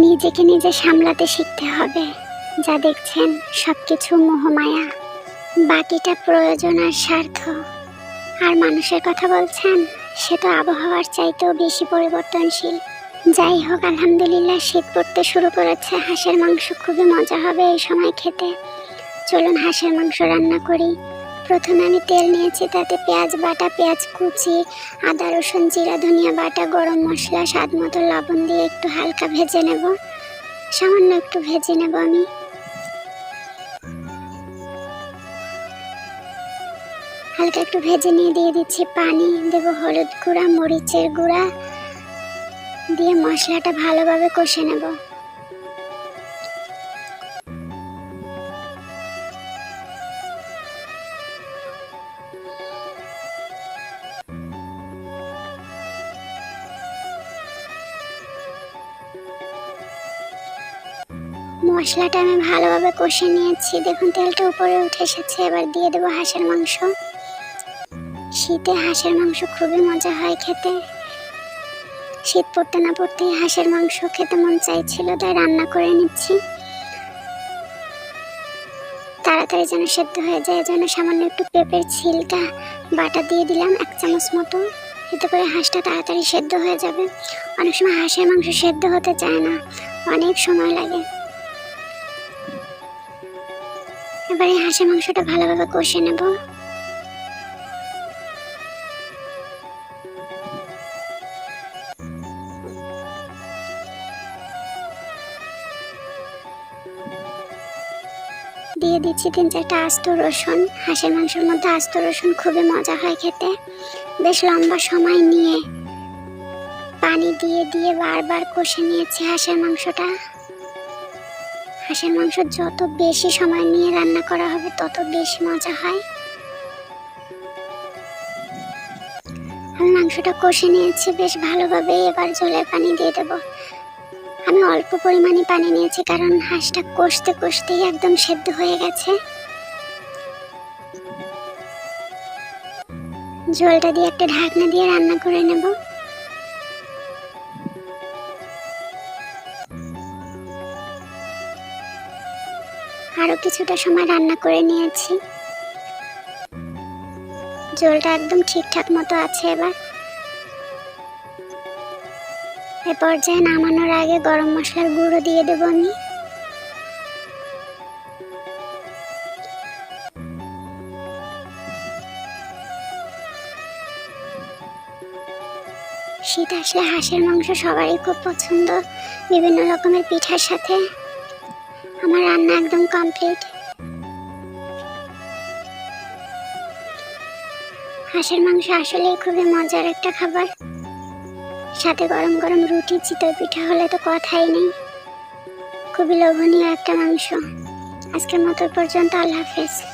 নিজেকে নিজে সামলাতে শিখতে হবে। যা দেখছেন সব কিছু মোহমায়া। বাকিটা প্রয়োজন আর স্বার্থ। আর মানুষের কথা বলছেন, সে তো আবহাওয়ার চাইতেও বেশি পরিবর্তনশীল। যাই হোক, আলহামদুলিল্লাহ শীত পড়তে শুরু করেছে। হাঁসের মাংস খুবই মজা হবে এই সময় খেতে। চলুন হাঁসের মাংস রান্না করি। প্রথমে আমি তেল নিয়েছি, তাতে পেঁয়াজ বাটা, পেঁয়াজ কুচি, আদা, রসুন, জিরা, ধনিয়া বাটা, গরম মশলা, স্বাদ মতো লবণ দিয়ে একটু হালকা ভেজে নেব। সামান্য একটু ভেজে নেব আমি। হালকা একটু ভেজে নিয়ে দিয়ে দিচ্ছি পানি, দেব হলুদ গুঁড়া, মরিচের গুঁড়া, দিয়ে মশলাটা ভালোভাবে কষে নেব। মশলাটা আমি ভালোভাবে কষে নিয়েছি। দেখুন, তেলটা উপরে উঠে এসেছে। এবার দিয়ে দেবো হাঁসের মাংস। শীতে হাঁসের মাংস খুবই মজা হয় খেতে। শীত পড়তে না পড়তেই হাঁসের মাংস খেতে মন চাইছিল, তাই রান্না করে নিচ্ছি। তাড়াতাড়ি যেন সেদ্ধ হয়ে যায়, যেন সামান্য একটু পেঁপের ছিলকা, বাটা দিয়ে দিলাম এক চামচ মতো। এতে করে হাঁসটা তাড়াতাড়ি সেদ্ধ হয়ে যাবে। অনেক সময় হাঁসের মাংস সেদ্ধ হতে চায় না। অনেক সময় লাগে। এবারে হাঁসের মাংসটা ভালোভাবে কষে নেব। দিয়ে দিচ্ছি তিন চারটা আস্ত রসুন। হাঁসের মাংসের মধ্যে আস্ত রসুন খুবই মজা হয় খেতে। বেশ লম্বা সময় নিয়ে পানি দিয়ে দিয়ে বারবার কষে নিয়েছি হাঁসের মাংসটা। হাঁসের মাংস যত বেশি সময় নিয়ে রান্না করা হবে, তত বেশি মজা হয়। আমি মাংসটা কষে নিয়েছি, বেশ ভালোভাবে এবার জলের পানি দিয়ে দেব। আমি অল্প পরিমাণে পানি নিয়েছি, কারণ হাঁসটা কষতে কষতেই একদম সেদ্ধ হয়ে গেছে। জলটা দিয়ে একটা ঢাকনা দিয়ে রান্না করে নেব। আরও কিছুটা সময় রান্না করে নিয়েছি। জলটা একদম ঠিকঠাক মতো আছে এবার। এ পর্যায়ে নামানোর আগে গরম মশলার গুঁড়ো দিয়ে দেবো আমি। শীত আসলে হাঁসের মাংস সবারই খুব পছন্দ। বিভিন্ন রকমের পিঠার সাথে। আমার রান্না একদম কমপ্লিট হাঁসের মাংস আসলেই খুবই মজার একটা খাবার। সাথে গরম গরম রুটি, চিতই পিঠা হলে তো কথাই নেই। খুবই লোভনীয় একটা মাংস। আজকের মতো পর্যন্ত, আল্লাহ হাফেজ।